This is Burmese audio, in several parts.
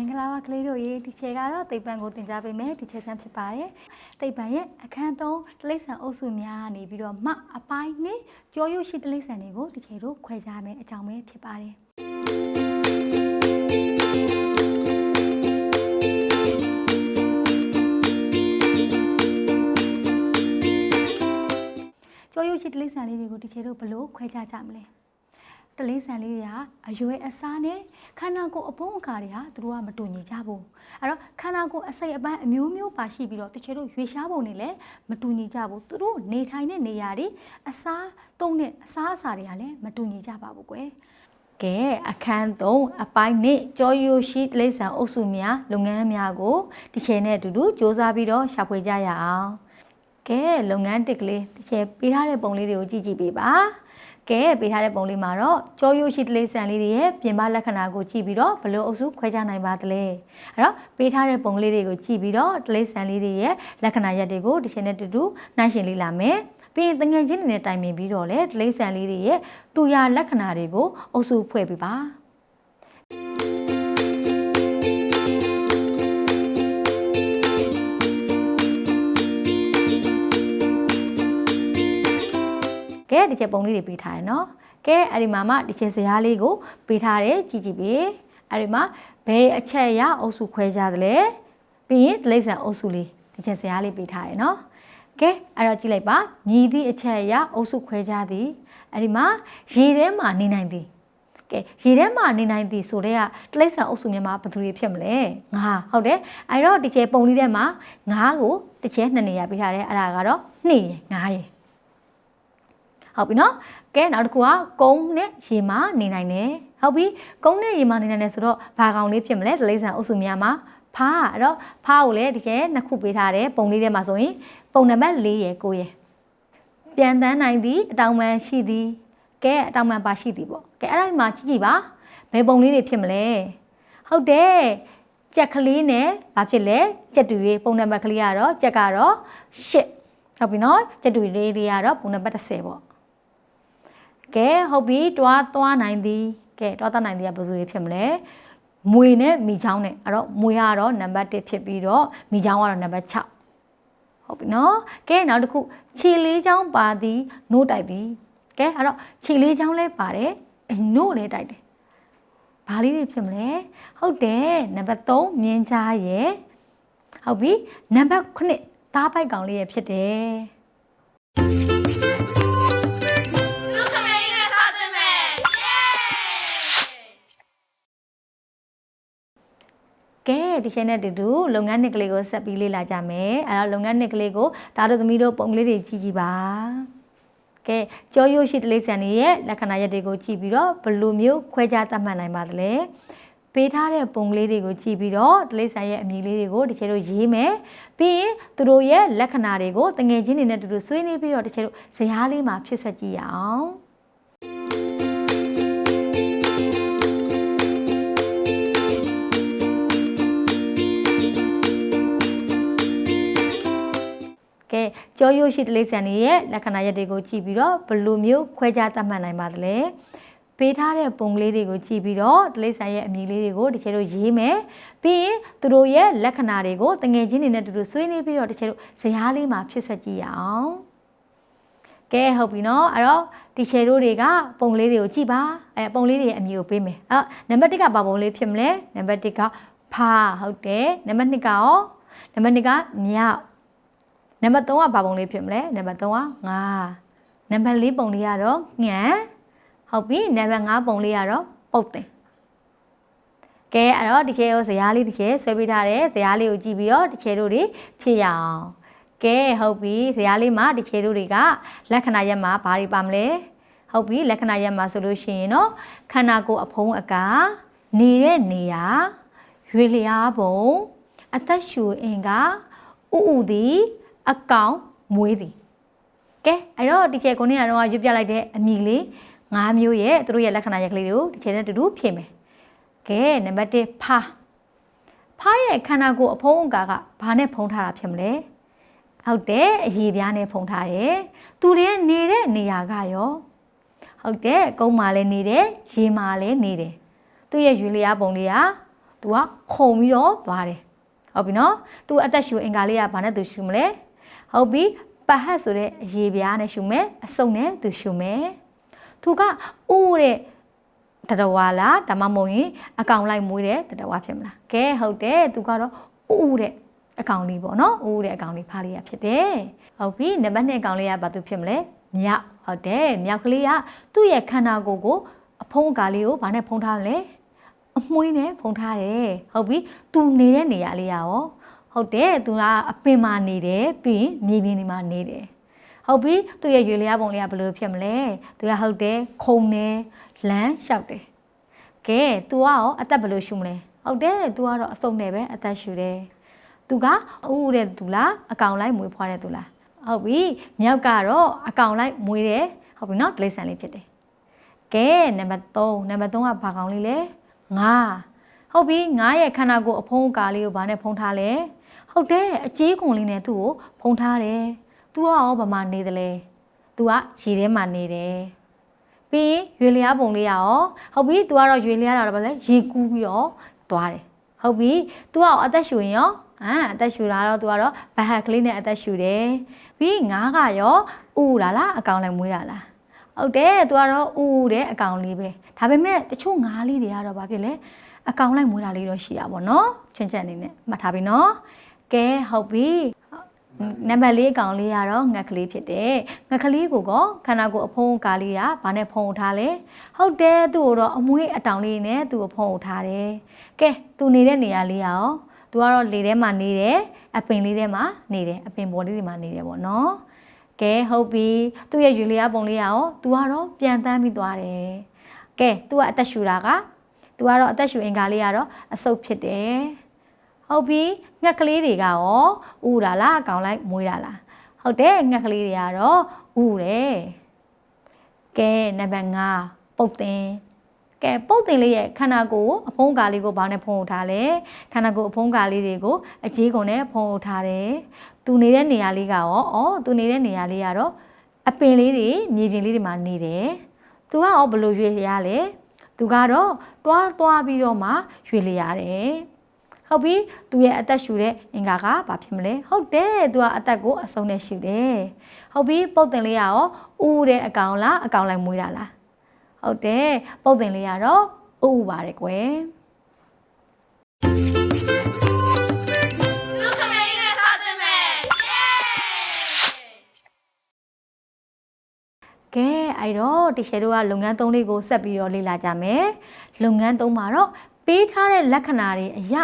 င်္ဂလာပါကလေးတို့ရေဒီချေကတော့သိပ္ပံကိုသင်ကြားပေးမယ်ဒီချေချမ်းဖြစ်ပါတယ်သိပ္ပံရဲ့အခန်း၃တိရစ္ဆာန်အုပ်စုများကနေပြီးတော့မှအပိုင်းနဲ့ကြောရုပ်ရှိတိရစ္ဆာန်တွေကိုဒီချေတို့ခွဲခြားမယ်အကြောင်းပဲဖြစ်ပါတယ်ကြောရုပ်ရှိတိရစ္ဆာန်လေးတွေကိုဒီချေတို့ဘလို့ခွဲခြားကြမလဲ တလေးဆန်လေးတွေကအရွယ်အစားနဲ့ခန္ဓာကိုယ်အပုံးအခါတွေဟာသူတို့ကမတူညီကြဘူးအဲ့တော့ခန္ဓာကိုယ်အစိတ်အပိုင်းအမျိုးမျိုးပါရှိပြီးတော့တချို့တို့ရွေရှားပုံတွေလည်းမတူညီကြဘူးသူတို့နေထိုင်တဲ့နေရာတွေအစားတုံးတဲ့အစားအစာတွေကလည်းမတူညီကြပါဘူးကွယ်ကဲအခန်း3အပိုင်းနဲ့ကြောရိုးရှိတလေးဆန်အုပ်စုများလုပ်ငန်းများကိုဒီချိန်နဲ့အတူတူစ조사ပြီးတော့ရှာဖွေကြရအောင်ကဲလုပ်ငန်းတစ်ကလေးဒီချိန်ပေးထားတဲ့ပုံလေးတွေကိုကြည့်ကြည့်ပေးပါ ကဲပေးထားတဲ့ပုံလေးမှာတော့ကြောရိုးရှိတလေးဆန်လေးတွေရဲ့ပြင်ပလက္ခဏာကိုကြည့်ပြီးတော့ဘလို့အုပ်စုခွဲခြားနိုင်ပါသလဲအဲ့တော့ပေးထားတဲ့ပုံလေးတွေကိုကြည့်ပြီးတော့တလေးဆန်လေးတွေရဲ့လက္ခဏာရက်တွေကိုဒီချိန်နဲ့တူတူနှိုင်းယှဉ်လေ့လာမယ်ပြီးရင်တငယ်ချင်းတွေနဲ့တိုင်ပင်ပြီးတော့လေတလေးဆန်လေးတွေရဲ့တူရလက္ခဏာတွေကိုအုပ်စုဖွဲ့ပြီးပါ ကဲဒီချက်ပုံလေးတွေပေးထားရနော်ကဲအဲ့ဒီမှာမှဒီချက်စရာလေးကိုပေးထားတယ်ကြည့်ကြည့်ပေးအဲ့ဒီမှာဘယ်အချက်အရအုပ်စုခွဲကြသလဲပြီးရင်ဒလိမ့်ဆန်အုပ်စုလေးဒီချက်စရာလေးပေးထားရနော်ကဲအဲ့တော့ကြည့်လိုက်ပါမြည်သည့်အချက်အရအုပ်စုခွဲကြသည်အဲ့ဒီမှာရေထဲမှာနေနိုင်သည်ကဲရေထဲမှာနေနိုင်သည်ဆိုတော့တလိမ့်ဆန်အုပ်စုမြန်မာဘယ်သူတွေဖြစ်မလဲငါဟုတ်တယ်အဲ့တော့ဒီချက်ပုံလေးထဲမှာငါကိုတစ်ချက်နှစ်နေရာပေးထားတယ်အဲ့ဒါကတော့နှစ်ရယ်ငါရယ် ဟုတ်ပြီနော်ကဲနောက်တစ်ခုကကုန်းနဲ့ရေမာနေနိုင်တယ်ဟုတ်ပြီကုန်းနဲ့ရေမာနေနိုင်တယ်ဆိုတော့ဘာကောင်လေးဖြစ်မလဲဒလိမ့်ဆန်အုပ်စုများမှာဖားအဲ့တော့ဖားကိုလည်းဒီကျဲနှစ်ခုပေးထားတယ်ပုံလေးထဲမှာဆိုရင်ပုံနံပါတ်၄ရယ်9ရယ်ပြန်တန်းနိုင်သည်အတောင်ပံရှိသည်ကဲအတောင်ပံပါရှိသည်ပေါ့ကဲအဲ့ဒါဒီမှာကြည့်ကြည့်ပါဘယ်ပုံလေးတွေဖြစ်မလဲဟုတ်တယ်ကြက်ကလေးနဲ့ဘာဖြစ်လဲကြက်တူရေးပုံနံပါတ်ကလေးကတော့ကြက်ကတော့၈ဟုတ်ပြီနော်ကြက်တူရေးတွေကတော့ပုံနံပါတ်10ပေါ့ ကဲဟုတ်ပြီတွားသွားနိုင်သည်ကဲတွားသွားနိုင်သည်ကဘယ်သူတွေဖြစ်မလဲမွေနဲ့မိချောင်းနဲ့အဲ့တော့မွေကတော့နံပါတ်1ဖြစ်ပြီးတော့မိချောင်းကတော့နံပါတ်6ဟုတ်ပြီနော်ကဲနောက်တစ်ခုခြေလေးချောင်းပါသည်နို့တိုက်သည်ကဲအဲ့တော့ခြေလေးချောင်းလဲပါတယ်နို့လဲတိုက်တယ်ဘာလေးတွေဖြစ်မလဲဟုတ်တယ်နံပါတ်3မြင်းချားရဲ့ဟုတ်ပြီနံပါတ်9သားပိုက်ကောင်လေးရဲ့ဖြစ်တယ် ကဲဒီချိန်နဲ့တူတူလုပ်ငန်းနှစ်ကလေးကိုဆက်ပြီးလေ့လာကြမယ်အဲ့တော့လုပ်ငန်းနှစ်ကလေးကိုဒါတို့သမီးတို့ပုံကလေးတွေကြည့်ကြည့်ပါကဲကြောရိုးရှိတလေးဆန်တွေရဲ့လက္ခဏာရက်တွေကိုကြည့်ပြီးတော့ဘယ်လိုမျိုးခွဲခြားသတ်မှတ်နိုင်ပါသလဲပေးထားတဲ့ပုံကလေးတွေကိုကြည့်ပြီးတော့တလေးဆန်ရဲ့အမည်လေးတွေကိုတစ်ချိန်တို့ရေးမယ်ပြီးရင်သူတို့ရဲ့လက္ခဏာတွေကိုတငယ်ချင်းတွေနဲ့တူတူဆွေးနွေးပြီးတော့တစ်ချိန်တို့ဇယားလေးမှာဖြစ်ဆက်ကြည့်ရအောင် ကဲကြောရိုးရှိတလေးဆန်တွေရဲ့လက္ခဏာရက်တွေကိုကြည့်ပြီးတော့ဘယ်လိုမျိုးခွဲခြားသတ်မှတ်နိုင်ပါသလဲပေးထားတဲ့ပုံကလေးတွေကိုကြည့်ပြီးတော့တလေးဆန်ရဲ့အမည်လေးတွေကိုတစ်ချက်တို့ရေးမယ်ပြီးရင်သူတို့ရဲ့လက္ခဏာတွေကိုတငယ်ချင်းတွေနဲ့တူတူဆွေးနွေးပြီးတော့တစ်ချက်တို့ဇယားလေးမှာဖြစ်ဆက်ကြည့်ရအောင်ကဲဟုတ်ပြီနော်အဲ့တော့ဒီချေတို့တွေကပုံလေးတွေကိုကြည့်ပါအဲပုံလေးတွေရဲ့အမည်ကိုပေးမယ်အဲ့တော့နံပါတ်1ကဘာပုံလေးဖြစ်မလဲနံပါတ်1ကဖာဟုတ်တယ်နံပါတ်2ကရောနံပါတ်2ကမြောက် နံပါတ်3ကဘာပုံလေးဖြစ်မလဲနံပါတ်3ကငါနံပါတ်4ပုံလေးကတော့ငန်ဟုတ်ပြီနံပါတ်5ပုံလေးကတော့ပုတ်တင်ကဲအဲ့တော့ဒီချဲရောဇရားလေးဒီချဲဆွဲပေးထားတယ်ဇရားလေးကိုကြည့်ပြီးတော့ဒီချဲတို့တွေဖြစ်ရအောင်ကဲဟုတ်ပြီဇရားလေးမှာဒီချဲတို့တွေကလက္ခဏာရက်မှာဘာတွေပါမလဲဟုတ်ပြီလက္ခဏာရက်မှာဆိုလို့ရှိရင်တော့ခန္ဓာကိုယ်အဖုံးအကာနေတဲ့နေရာရွေလျားပုံအသက်ရှူအင်ကဥဥသည် အကောင်မွေးသည်ကဲအဲ့တော့ဒီချေကိုနေရတော့ရွတ်ပြလိုက်တဲ့အမိလေး၅မျိုးရဲ့သူတို့ရဲ့လက္ခဏာရက်ကလေးတွေကိုဒီချေနဲ့တူတူဖြည့်မယ်ကဲနံပါတ်1ဖားဖားရဲ့ခန္ဓာကိုယ်အဖုံးအကာကဘာနဲ့ဖုံးထားတာဖြစ်မလဲဟုတ်တယ်အရေပြားနဲ့ဖုံးထားတယ်သူတွေနေတဲ့နေရာကရောဟုတ်တယ်ကုန်းမာလည်းနေတယ်ရေမာလည်းနေတယ်သူ့ရဲ့ရွေလျားပုံလေးကသူကခုံပြီးတော့သွားတယ်ဟုတ်ပြီနော်သူအသက်ရှူအင်္ဂါလေးကဘာနဲ့သူရှူမလဲ ဟုတ်ပြီပဟတ်ဆိုတဲ့အရေပြားနဲ့ရှူမယ်အစုံနဲ့သူရှူမယ်သူကဥတဲ့တတဝါလားဒါမှမဟုတ်ရင်အကောင်လိုက်မွေးတဲ့တတဝါဖြစ်မလားကဲဟုတ်တယ်သူကတော့ဥတဲ့အကောင်လေးပေါ့နော်ဥတဲ့အကောင်လေးဖားလေးရဖြစ်တယ်ဟုတ်ပြီနံပါတ်2အကောင်လေးကဘာသူဖြစ်မလဲမြောက်ဟုတ်တယ်မြောက်ကလေးကသူ့ရဲ့ခန္ဓာကိုယ်ကိုအဖုံးအကာလေးကိုဘာနဲ့ဖုံးထားလဲအမွှေးနဲ့ဖုံးထားတယ်ဟုတ်ပြီသူနေတဲ့နေရာလေးရရော ဟုတ်တယ်သူကအပင်မှာနေတယ်ပြီးရင်မြေပြင်ဒီမှာနေတယ်ဟုတ်ပြီသူ့ရဲ့ရွေလျားပုံလေးကဘယ်လိုဖြစ်မလဲသူကဟုတ်တယ်ခုံတယ်လမ်းလျှောက်တယ်ကဲ तू ကရောအသက်ဘယ်လိုရှုမလဲဟုတ်တယ် तू ကတော့အစုံနဲ့ပဲအသက်ရှုတယ်သူကအူးတဲ့သူလားအကောင်လိုက်မွေးဖွားတဲ့သူလားဟုတ်ပြီမြောက်ကတော့အကောင်လိုက်မွေးတယ်ဟုတ်ပြီနော်ဒလိဆန်လေးဖြစ်တယ်ကဲနံပါတ်3နံပါတ်3ကဘာကောင်လေးလဲငါဟုတ်ပြီငါရဲ့ခန္ဓာကိုယ်အဖုံးကာလေးကိုဘာနဲ့ဖုံးထားလဲ ဟုတ်တယ်အကြီးကုန်လေးနဲ့သူ့ကိုဖုံးထားတယ်သူကရောဘာမှနေတယ်လဲသူကရေထဲမှာနေတယ်ပြီးရင်ရွေလျားပုံလေးရရောဟုတ်ပြီ तू ကတော့ရွေလျားတာတော့ဗါလဲရေကူးပြီးတော့သွားတယ်ဟုတ်ပြီ तू ကအသက်ရှူရင်ရောအာအသက်ရှူတာတော့ तू ကတော့ဘဟက်ကလေးနဲ့အသက်ရှူတယ်ပြီးငါးကရောဥတာလားအကောင်လည်းမွေးတာလားဟုတ်တယ် तू ကတော့ဥတဲ့အကောင်လေးပဲဒါပေမဲ့တချို့ငါးလေးတွေကတော့ဘာဖြစ်လဲအကောင်လိုက်မွေးတာလေးတော့ရှိရပါဘောနော်ချွင်းချက်အနေနဲ့မှတ်ထားပြီနော် ကဲဟုတ်ပြီနံပါတ်လေးအကောင်လေးကတော့ငှက်ကလေးဖြစ်တယ်ငှက်ကလေးကိုကခန္ဓာကိုယ်အဖုံးကားလေးကဘာနဲ့ဖုံးထားလဲဟုတ်တယ်သူ့ကိုတော့အမွေးအတောင်လေးနဲ့သူ့ကိုဖုံးထားတယ်ကဲသူနေတဲ့နေရာလေးရောသူကတော့လေထဲမှာနေတယ်အပင်လေးထဲမှာနေတယ်အပင်ပေါ်လေးတွေမှာနေတယ်ပေါ့နော်ကဲဟုတ်ပြီသူ့ရဲ့ရွေလျားပုံလေးရောသူကတော့ပြန်တန်းပြီးသွားတယ်ကဲသူကအသက်ရှူတာကသူကတော့အသက်ရှူအင်္ဂါလေးကတော့အဆုပ်ဖြစ်တယ် ဟုတ်ပြီငှက်ကလေးတွေကရောဥတာလားအကောင်လိုက်မွေးတာလားဟုတ်တယ်ငှက်ကလေးတွေကတော့ဥတယ်ကဲနံပါတ်5ပုတ်သင်ကဲပုတ်တင်လေးရဲ့ခန္ဓာကိုယ်အဖုံးကာလေးကိုဘာနဲ့ဖုံးထားလဲခန္ဓာကိုယ်အဖုံးကာလေးတွေကိုအကြီးကုန်နဲ့ဖုံးထားတယ်သူနေတဲ့နေရာလေးကရောဩသူနေတဲ့နေရာလေးကတော့အပင်လေးတွေမြေပြင်လေးတွေမှာနေတယ်သူကရောဘယ်လိုရွေရလဲသူကတော့တွားတွားပြီးတော့မှရွေလျရတယ် ဟုတ်ပြီသူရဲ့အသက်ရှူတဲ့အင်္ဂါကဘာဖြစ်မလဲဟုတ်တယ်သူကအသက်ကိုအဆုံးနဲ့ရှူတယ်ဟုတ်ပြီပုတ်တင်လေးကရောဥတဲ့အကောင်လားအကောင်လိုက်မွေးတာလားဟုတ်တယ်ပုတ်တင်လေးကတော့ဥဥပါတယ်ကွယ်လူခမဲနဲ့စားခြင်းပဲယေးကဲအဲ့တော့တချေတို့ကလုပ်ငန်းသုံးလေးကိုဆက်ပြီးတော့လေ့လာကြမယ်လုပ်ငန်းသုံးမှာတော့ပေးထားတဲ့လက္ခဏာတွေအရ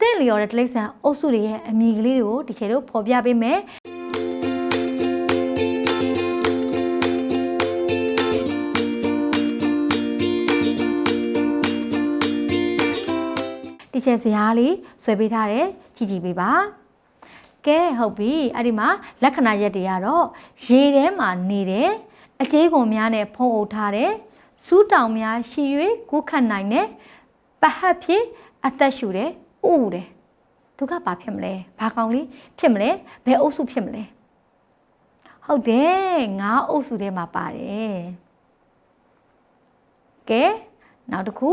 တင့်လျော်တဲ့တိရစ္ဆာန်အုပ်စုတွေရဲ့အမည်ကလေးတွေကိုတချေတို့ဖော်ပြပေးမယ်ဒီချေစရာလေးဆွဲပေးထားတယ်ကြည့်ကြည့်ပေးပါကဲဟုတ်ပြီအဲ့ဒီမှာလက္ခဏာရက်တွေကတော့ရေထဲမှာနေတယ်အကျေးကုန်များနဲ့ဖုံးအုပ်ထားတယ်စူးတောင်များရှည်၍ကုခတ်နိုင်တယ်ပဟတ်ဖြစ်အသက်ရှူတယ် ဥတယ်သူကဘာဖြစ်မလဲဘာကောင်လေးဖြစ်မလဲဘယ်အုပ်စုဖြစ်မလဲဟုတ်တယ်ငါးအုပ်စုထဲမှာပါတယ်ကဲနောက်တစ်ခု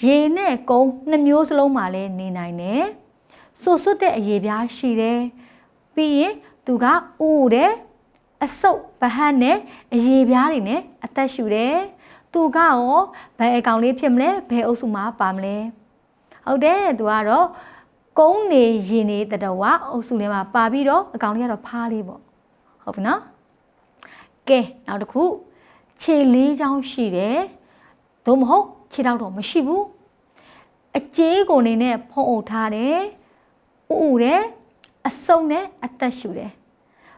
ရေနဲ့ကုန်းနှစ်မျိုးစလုံးမှာလည်းနေနိုင်တယ်ဆိုဆွတ်တဲ့အရေပြားရှိတယ်ပြီးရင်သူကဥတယ်အဆုပ်ဗဟတ်နဲ့အရေပြားတွေနဲ့အသက်ရှူတယ်သူကရောဘယ်အကောင်လေးဖြစ်မလဲဘယ်အုပ်စုမှာပါမလဲ ဟုတ်တယ်သူကတော့ကုန်းနေရင်နေတတဝအုပ်စုထဲမှာပါပြီးတော့အကောင်လေးကတော့ဖားလေးပေါ့ဟုတ်ပြီနော်ကဲနောက်တစ်ခုခြေလေးချောင်းရှိတယ်သို့မဟုတ်ခြေထောက်တော့မရှိဘူးအကျေးကိုနေနဲ့ဖုံးအုပ်ထားတယ်ဥဥတယ်အစုံနဲ့အသက်ရှူတယ်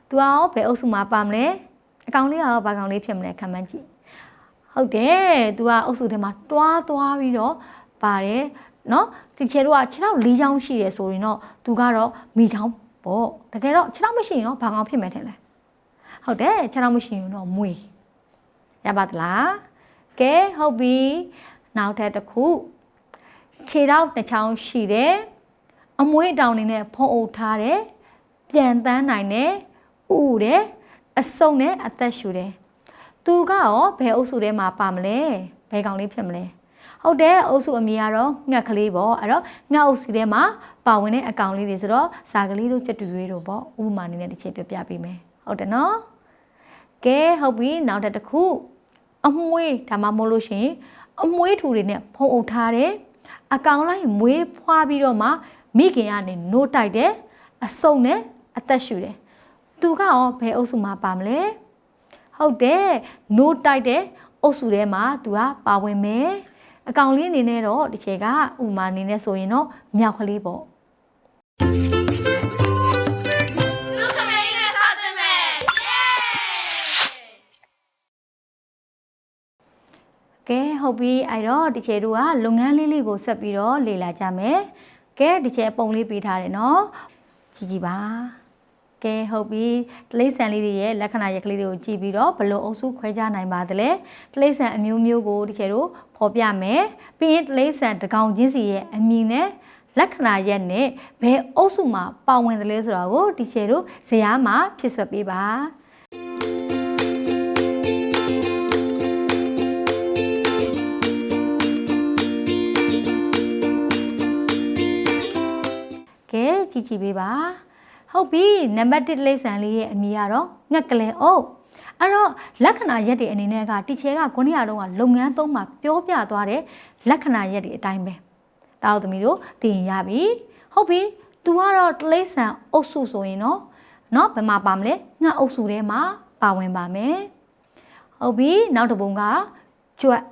သူကရောဘယ်အုပ်စုမှာပါမလဲအကောင်လေးကရောဘာကောင်လေးဖြစ်မလဲခံမှန်းကြည့်ဟုတ်တယ်သူကအုပ်စုထဲမှာတွားသွားပြီးတော့ပါတယ် နော်ဒီချေတို့ကခြေထောက်၄ချောင်းရှိတယ်ဆိုရင်တော့သူကတော့မိချောင်းပေါ့တကယ်တော့ခြေထောက်မရှိရင်တော့ဘာကောင်ဖြစ်မယ်ထင်လဲဟုတ်တယ်ခြေထောက်မရှိရင်တော့မွေရပါသလားကဲဟုတ်ပြီနောက်ထပ်တစ်ခုခြေထောက်တစ်ချောင်းရှိတယ်အမွေးအတောင်နေနဲ့ဖုံးအုပ်ထားတယ်ပြန်တန်းနိုင်တယ်ဥတယ်အစုံနဲ့အသက်ရှူတယ်သူကရောဘယ်အုပ်စုထဲမှာပါမလဲဘယ်ကောင်လေးဖြစ်မလဲ ဟဟုတ်တယ်အုပ်စုအမည်ကတော့ငှက်ကလေးပေါ့အဲ့တော့ငှက်အုပ်စုထဲမှာပါဝင်တဲ့အကောင်လေးတွေဆိုတော့စာကလေးတို့ကြက်တူရွေးတို့ပေါ့ဥပမာအနေနဲ့တစ်ချက်ပြပြပေးမယ်ဟုတ်တယ်နော်ကဲဟုတ်ပြီနောက်တစ်ခုအမွှေးဒါမှမဟုတ်လို့ရှိရင်အမွှေးထူတွေနဲ့ဖုံအုပ်ထားတယ်အကောင်လိုက်မွေးဖွားပြီးတော့မှမိခင်ကနေနိုးတိုက်တယ်အစုံနဲ့အသက်ရှူတယ်သူကရောဘယ်အုပ်စုမှာပါမလဲဟုတ်တယ်နိုးတိုက်တဲ့အုပ်စုထဲမှာသူကပါဝင်မယ် အကောင်လေးအနေနဲ့တော့ဒီချေကဥမာအနေနဲ့ဆိုရင်တော့မြောက်ကလေးပေါ့လူခမဲနဲ့စားခြင်းပဲเย้ကဲဟုတ်ပြီအဲ့တော့ဒီချေတို့ကလုပ်ငန်းလေးလေးကိုဆက်ပြီးတော့လေ့လာကြမယ်ကဲဒီချေပုံလေးပေးထားတယ်နော်ကြည့်ကြည့်ပါ ကဲဟုတ်ပြီတလိษံလေးတွေရဲ့လက္ခဏာရက်ကလေးတွေကိုကြည့်ပြီးတော့ဘယ်လိုအုပ်စုခွဲခြားနိုင်ပါသလဲတလိษံအမျိုးမျိုးကိုဒီချေတို့ဖော်ပြမယ်ပြီးရင်တလိษံတကောင်ချင်းစီရဲ့အမည်နဲ့လက္ခဏာရက်နဲ့ဘယ်အုပ်စုမှာပါဝင်တယ်လဲဆိုတာကိုဒီချေတို့ဇာတ်မှာဖြစ်ဆွတ်ပေးပါ ကဲကြည့်ကြည့်ပေးပါ ဟုတ်ပြီနံပါတ်1လိမ့်ဆန်လေးရဲ့အမည်ကတော့ငှက်ကလေးအုပ်အဲ့တော့လက္ခဏာရက်တွေအနေနဲ့ကတီချဲကခုနှစ်ရာတုန်းကလုပ်ငန်းသုံးမှာပြောပြသွားတဲ့လက္ခဏာရက်တွေအတိုင်းပဲတာတို့သမီးတို့သိရင်ရပြီဟုတ်ပြီ तू ကတော့တလိမ့်ဆန်အုပ်စုဆိုရင်တော့เนาะဘယ်မှာပါမလဲငှက်အုပ်စုထဲမှာပါဝင်ပါမယ်ဟုတ်ပြီနောက်တစ်ပုံကကြွက်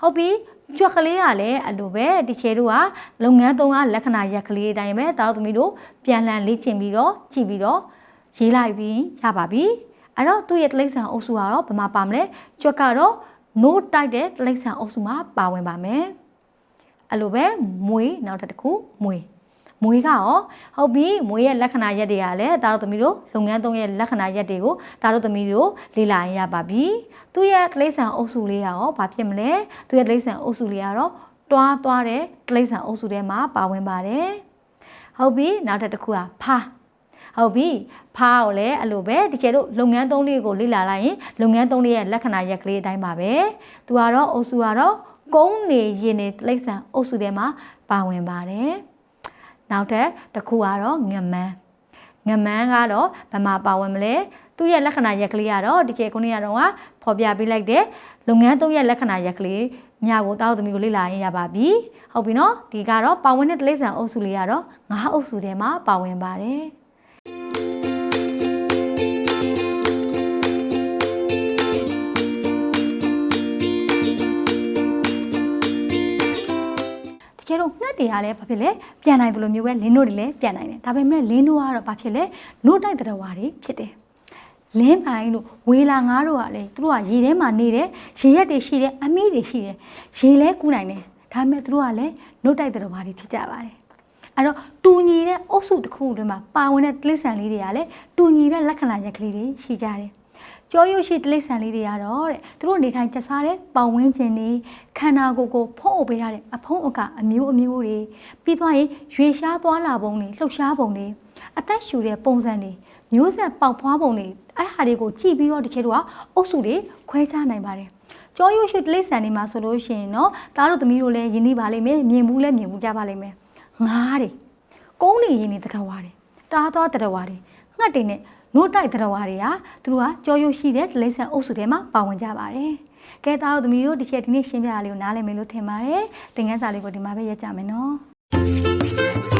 ဟုတ်ပြီ ကြွက်ကလေးကလည်းအဲ့လိုပဲဒီချေတို့ကလုပ်ငန်းသုံးကလက္ခဏာရက်ကလေးအတိုင်းပဲတာတို့သမီးတို့ပြန်လှန်လေ့ကျင့်ပြီးတော့ကြည့်ပြီးတော့ရေးလိုက်ပြီးရပါပြီအဲ့တော့သူ့ရဲ့တလိမ့်ဆန်အုပ်စုကတော့ဘယ်မှာပါမလဲကြွက်ကတော့ no တိုက်တဲ့တလိမ့်ဆန်အုပ်စုမှာပါဝင်ပါမယ်အဲ့လိုပဲမွေးနောက်တစ်ခုမွေး မွေးကရောဟုတ်ပြီမွေးရဲ့လက္ခဏာရက်တွေကလည်းဒါတို့သမီးတို့လုပ်ငန်းသုံးရဲ့လက္ခဏာရက်တွေကိုဒါတို့သမီးတို့လေ့လာရင်ရပါပြီသူ့ရဲ့တိရစ္ဆာန်အုပ်စုလေးကရောဘာဖြစ်မလဲသူ့ရဲ့တိရစ္ဆာန်အုပ်စုလေးကတော့တွားသွားတဲ့တိရစ္ဆာန်အုပ်စုထဲမှာပါဝင်ပါတယ်ဟုတ်ပြီနောက်တစ်ခုကဖားဟုတ်ပြီဖားကိုလည်းအဲ့လိုပဲတကယ်လို့လုပ်ငန်းသုံးလေးကိုလေ့လာလိုက်ရင်လုပ်ငန်းသုံးလေးရဲ့လက္ခဏာရက်ကလေးအတိုင်းပါပဲသူကတော့အုပ်စုကတော့ကုန်းနေရင်နေတိရစ္ဆာန်အုပ်စုထဲမှာပါဝင်ပါတယ် နောက်ထပ်တစ်ခုကတော့ငမန်းငမန်းကတော့ဘယ်မှာပါဝင်မလဲသူ့ရဲ့လက္ခဏာရက်ကလေးကတော့ဒီကျေခုနှစ်ရတော့ကဖော်ပြပေးလိုက်တဲ့လုပ်ငန်းသုံးရဲ့လက္ခဏာရက်ကလေးညကိုတားတို့သမီးကိုလေ့လာရင်ရပါပြီဟုတ်ပြီနော်ဒီကတော့ပါဝင်တဲ့တိရစ္ဆာန်အုပ်စုလေးကတော့ငါးအုပ်စုထဲမှာပါဝင်ပါတယ် ကယ်တော့ငှက်တွေကလည်းဘာဖြစ်လဲပြန်နိုင်တယ်လို့မျိုးပဲလင်းတို့တွေလည်းပြန်နိုင်တယ်ဒါပေမဲ့လင်းတို့ကတော့ဘာဖြစ်လဲနို့တိုက်တဲ့ဝါတွေဖြစ်တယ်လင်းပိုင်တို့ဝေလာငါးတို့ကလည်းသူတို့ကရေထဲမှာနေတယ်ရေရက်တွေရှိတယ်အမီးတွေရှိတယ်ရေလဲကူးနိုင်တယ်ဒါပေမဲ့သူတို့ကလည်းနို့တိုက်တဲ့ဝါတွေဖြစ်ကြပါတယ်အဲ့တော့တူညီတဲ့အုပ်စုတစ်ခုတွင်မှာပါဝင်တဲ့တိရစ္ဆာန်လေးတွေကလည်းတူညီတဲ့လက္ခဏာရက်ကလေးတွေရှိကြတယ် ကြောရုပ်ရှိတိရစ္ဆာန်လေးတွေကတော့တဲ့သူတို့နေထိုင်ကျဆားတဲ့ပတ်ဝန်းကျင်တွေခန္ဓာကိုယ်ကိုဖုံးအုပ်ပေးထားတဲ့အဖုံးအကအမျိုးအမျိုးတွေပြီးသွားရင်ရွေရှားသွားလာပုံတွေလှုပ်ရှားပုံတွေအသက်ရှူတဲ့ပုံစံတွေမျိုးဆက်ပေါက်ဖွားပုံတွေအဲ့ဟာတွေကိုကြည့်ပြီးတော့တချို့ကအုပ်စုတွေခွဲခြားနိုင်ပါတယ်ကြောရုပ်ရှိတိရစ္ဆာန်တွေမှာဆိုလို့ရှိရင်တော့သားတို့သမီးတို့လည်းယဉ်နေပါလိမ့်မယ်မြင်ဘူးလည်းမြင်ဘူးကြပါလိမ့်မယ်ငားတွေကုန်းတွေယဉ်နေတတော်ဝါတွေတားသွားတတော်ဝါတွေငှက်တွေနဲ့ နို့တိုက်တတော်ဝါတွေကသူတို့ကကြောရုပ်ရှိတဲ့တိရစ္ဆာန်အုပ်စုထဲမှာပါဝင်ကြပါတယ်ကဲသားတို့သမီးတို့ဒီချက်ဒီနေ့ရှင်းပြရလေးကိုနားလည်မယ်လို့ထင်ပါတယ်သင်ခန်းစာလေးကိုဒီမှာပဲရက်ကြမယ်နော်